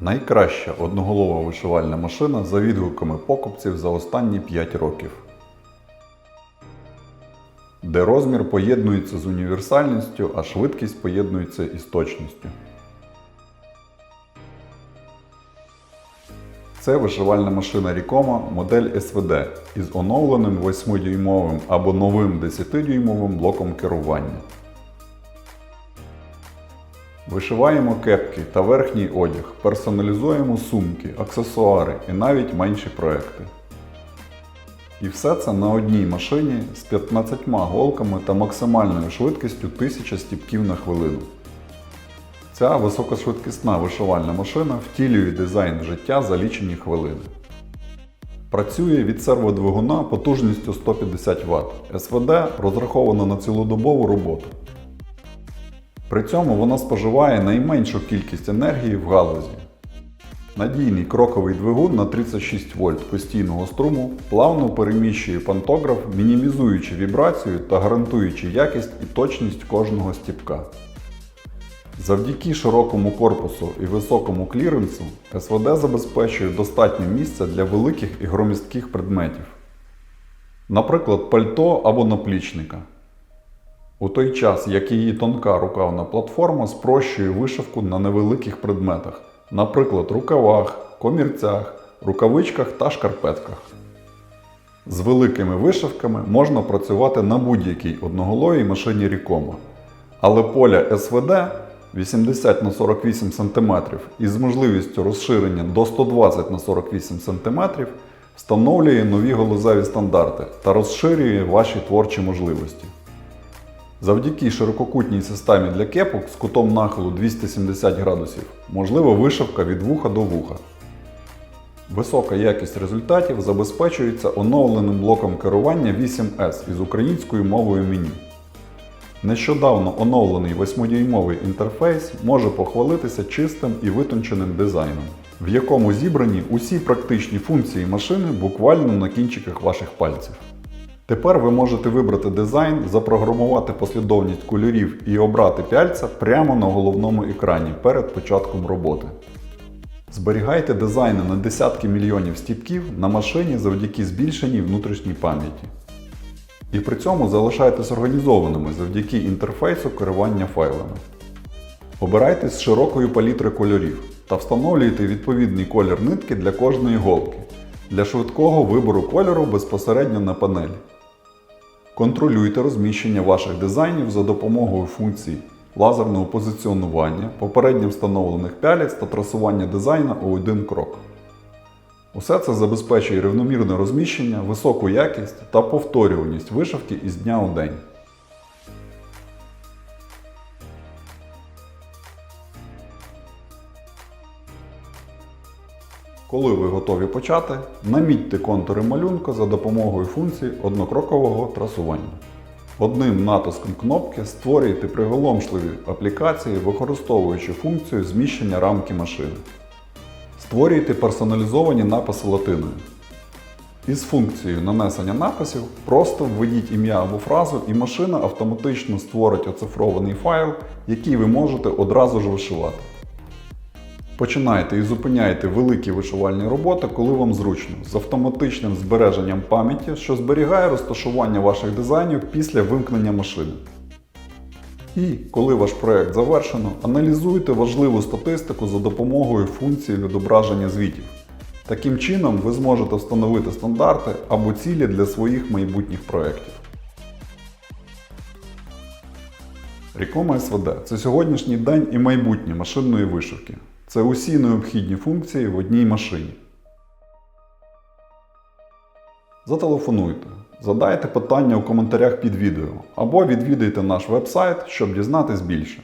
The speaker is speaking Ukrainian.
Найкраща одноголова вишивальна машина за відгуками покупців за останні 5 років. Де розмір поєднується з універсальністю, а швидкість поєднується із точністю. Це вишивальна машина Ricoma модель SVD із оновленим 8-дюймовим або новим 10-дюймовим блоком керування. Вишиваємо кепки та верхній одяг, персоналізуємо сумки, аксесуари і навіть менші проекти. І все це на одній машині з 15 голками та максимальною швидкістю 1000 стіпків на хвилину. Ця високошвидкісна вишивальна машина втілює дизайн життя за лічені хвилини. Працює від серводвигуна потужністю 150 Вт. СВД розрахована на цілодобову роботу. При цьому вона споживає найменшу кількість енергії в галузі. Надійний кроковий двигун на 36 вольт постійного струму плавно переміщує пантограф, мінімізуючи вібрацію та гарантуючи якість і точність кожного стіпка. Завдяки широкому корпусу і високому кліренсу СВД забезпечує достатньо місця для великих і громістких предметів, наприклад, пальто або наплічника. У той час, як її тонка рукавна платформа спрощує вишивку на невеликих предметах, наприклад, рукавах, комірцях, рукавичках та шкарпетках. З великими вишивками можна працювати на будь-якій одноголовій машині Ricoma. Але поля СВД 80 на 48 см із можливістю розширення до 120 на 48 см встановлює нові голозеві стандарти та розширює ваші творчі можливості. Завдяки ширококутній системі для кепок з кутом нахилу 270 градусів можлива вишивка від вуха до вуха. Висока якість результатів забезпечується оновленим блоком керування 8S із українською мовою меню. Нещодавно оновлений 8-дюймовий інтерфейс може похвалитися чистим і витонченим дизайном, в якому зібрані усі практичні функції машини буквально на кінчиках ваших пальців. Тепер ви можете вибрати дизайн, запрограмувати послідовність кольорів і обрати пяльця прямо на головному екрані перед початком роботи. Зберігайте дизайни на десятки мільйонів стіпків на машині завдяки збільшеній внутрішній пам'яті. І при цьому залишайтесь організованими завдяки інтерфейсу керування файлами. Обирайте з широкої палітри кольорів та встановлюйте відповідний колір нитки для кожної голки для швидкого вибору кольору безпосередньо на панелі. Контролюйте розміщення ваших дизайнів за допомогою функцій лазерного позиціонування, попередньо встановлених пялець та трасування дизайна у один крок. Усе це забезпечує рівномірне розміщення, високу якість та повторюваність вишивки із дня у день. Коли ви готові почати, намітьте контури малюнка за допомогою функції однокрокового трасування. Одним натиском кнопки створюйте приголомшливі аплікації, використовуючи функцію зміщення рамки машини. Створюйте персоналізовані написи латиною. Із функцією нанесення написів просто введіть ім'я або фразу, і машина автоматично створить оцифрований файл, який ви можете одразу ж вишивати. Починайте і зупиняйте великі вишивальні роботи, коли вам зручно, з автоматичним збереженням пам'яті, що зберігає розташування ваших дизайнів після вимкнення машини. І коли ваш проект завершено, аналізуйте важливу статистику за допомогою функції відображення звітів. Таким чином ви зможете встановити стандарти або цілі для своїх майбутніх проєктів. Ricoma SVD – це сьогоднішній день і майбутнє машинної вишивки. Це усі необхідні функції в одній машині. Зателефонуйте, задайте питання у коментарях під відео або відвідайте наш вебсайт, щоб дізнатись більше.